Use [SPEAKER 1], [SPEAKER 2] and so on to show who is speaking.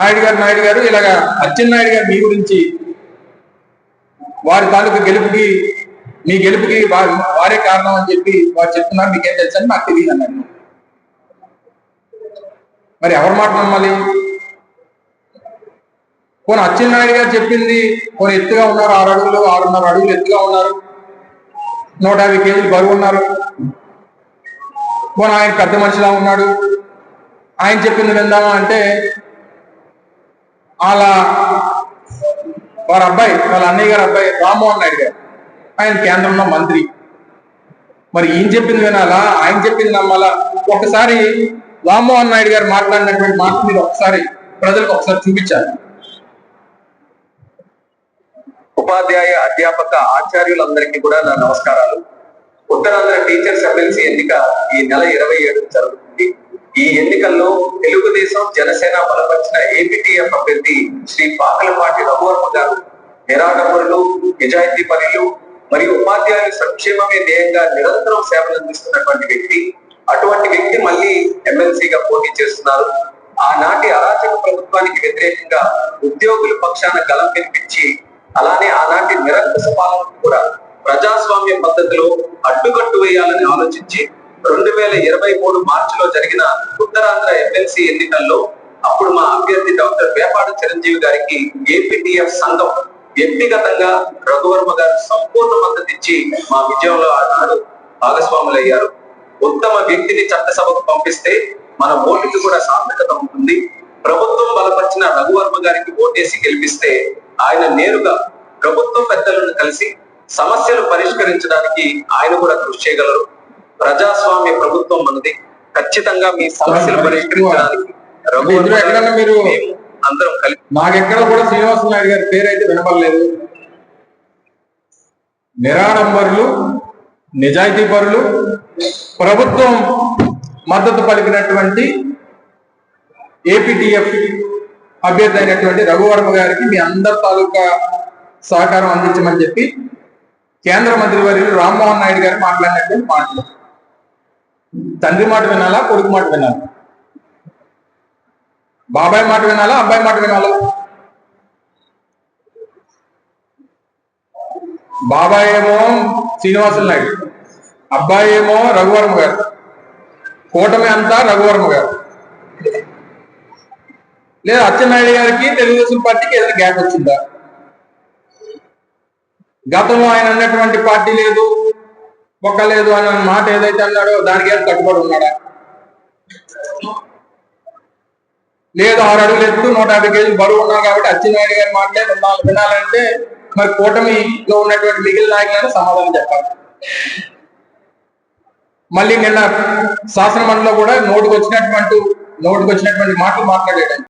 [SPEAKER 1] నాయుడు గారు నాయుడు గారు ఇలాగా అచ్చెన్నాయుడు గారు మీ గురించి వారి తాలూకు గెలుపుకి మీ గెలుపుకి వారు వారే కారణం అని చెప్పి వారు చెప్తున్నారు. మీకేం తెలుసు అని నాకు తెలియదు అన్నాడు మరి ఎవరి మాట నమ్మాలి? పోనీ అచ్చెన్నాయుడు గారు చెప్పింది కొన్ని ఎత్తుగా ఉన్నారు ఆరు అడుగులు ఆరున్నర అడుగులు ఎత్తుగా ఉన్నారు నూట యాభై కేజీలు బరువు ఉన్నారు. పోనీ ఆయన పెద్ద మనిషిలా ఉన్నాడు. ఆయన చెప్పింది విందామా అంటే వాళ్ళ వారి అబ్బాయి వాళ్ళ అన్నయ్య గారి అబ్బాయి రామ్మోహన్ నాయుడు గారు. ఆయన కేంద్రంలో మంత్రి. మరి ఈయన చెప్పింది వినాలా? ఆయన చెప్పింది నమ్మాలా? ఒకసారి రామ్మోహన్ నాయుడు గారు మాట్లాడినటువంటి మాట మీరు ఒకసారి ప్రజలకు ఒకసారి చూపించాలి.
[SPEAKER 2] ఉపాధ్యాయ అధ్యాపక ఆచార్యులందరికీ కూడా నా నమస్కారాలు. ఉత్తరాంధ్ర టీచర్స్ ఎమ్మెల్సీ ఎన్నిక ఈ నెల ఇరవై ఏడు జరుగుతుంది. ఈ ఎన్నికల్లో తెలుగుదేశం జనసేన బలపరిచిన ఏపీటీఎఫ్ అభ్యర్థి శ్రీ పాకలపాటి రఘువర్మ గారు నిరాడంబరులు నిజాయితీ పనులు మరియు ఉపాధ్యాయుల సంక్షేమమే ధ్యేయంగా నిరంతరం సేవలు అందిస్తున్నటువంటి వ్యక్తి. అటువంటి వ్యక్తి మళ్ళీ ఎమ్మెల్సీగా పోటీ చేస్తున్నారు. ఆనాటి అరాచక ప్రభుత్వానికి వ్యతిరేకంగా ఉద్యోగుల పక్షాన గలం వినిపించి అలానే ఆనాటి నిరంకుశ పాలనకు కూడా ప్రజాస్వామ్య పద్ధతిలో అడ్డుకట్టు వేయాలని ఆలోచించి రెండు వేల ఇరవై మూడు మార్చిలో జరిగిన ఉత్తరాంధ్ర ఎమ్మెల్సీ ఎన్నికల్లో అప్పుడు మా అభ్యర్థి డాక్టర్ వేపాడు చిరంజీవి గారికి ఏపీటీఎఫ్ సంఘం వ్యక్తిగతంగా రఘువర్మ గారు సంపూర్ణ మద్దతు ఇచ్చి మా విజయంలో ఆనాడు భాగస్వాములయ్యారు. ఉత్తమ వ్యక్తిని చట్టసభకు పంపిస్తే మన ఓటుకి కూడా సార్థకత ఉంటుంది. ప్రభుత్వం బలపరిచిన రఘువర్మ గారికి ఓటేసి గెలిపిస్తే ఆయన నేరుగా ప్రభుత్వ పెద్దలను కలిసి సమస్యలు పరిష్కరించడానికి ఆయన కూడా కృషి చేయగలరు. ప్రజాస్వామ్య ప్రభుత్వం మనది ఖచ్చితంగా మీ సమస్యలు పరిష్కరించడానికి మేము అందరం కలిసి
[SPEAKER 1] నాకెక్కడ కూడా శ్రీనివాస నాయుడు గారి పేరు అయితే వినపడలేదు. నిరాడంబరులు నిజాయితీ పరులు ప్రభుత్వం మద్దతు పలికినటువంటి ఏపీటీఎఫ్ అభ్యర్థి అయినటువంటి రఘువర్మ గారికి మీ అందరి తాలూకా సహకారం అందించమని చెప్పి కేంద్ర మంత్రి వర్యులు రామ్మోహన్ నాయుడు గారు మాట్లాడినటువంటి మాటలు. తండ్రి మాట వినాలా కొడుకు మాట వినాలా? బాబాయ్ మాట వినాలా అబ్బాయి మాట వినాలా? బాబాయ్ ఏమో శ్రీనివాసులు నాయుడు అబ్బాయి ఏమో రఘువర్మ గారు కూటమి అంతా రఘువర్మ గారు. లేదా అచ్చెన్నాయుడు గారికి తెలుగుదేశం పార్టీకి ఏదైనా గ్యాప్ వచ్చిందా? గతంలో ఆయన అన్నటువంటి పార్టీ లేదు. బొక్కలేదు అని మాట ఏదైతే అన్నాడో దానికి ఏం కట్టుబడి ఉన్నాడా? లేదు ఆరు అడుగులు ఎత్తు నూట యాభై కేజీలు బరువు ఉన్నాం కాబట్టి అచ్చెన్నాయుడు గారి మాటలే వినాలి వినాలంటే మరి కూటమిలో ఉన్నటువంటి మిగిలిన నాయకులను సమాధానం చెప్పాలి. మళ్ళీ నిన్న శాసనమండలిలో కూడా నోటుకు వచ్చినటువంటి నోటుకు వచ్చినటువంటి మాటలు మాట్లాడేటండి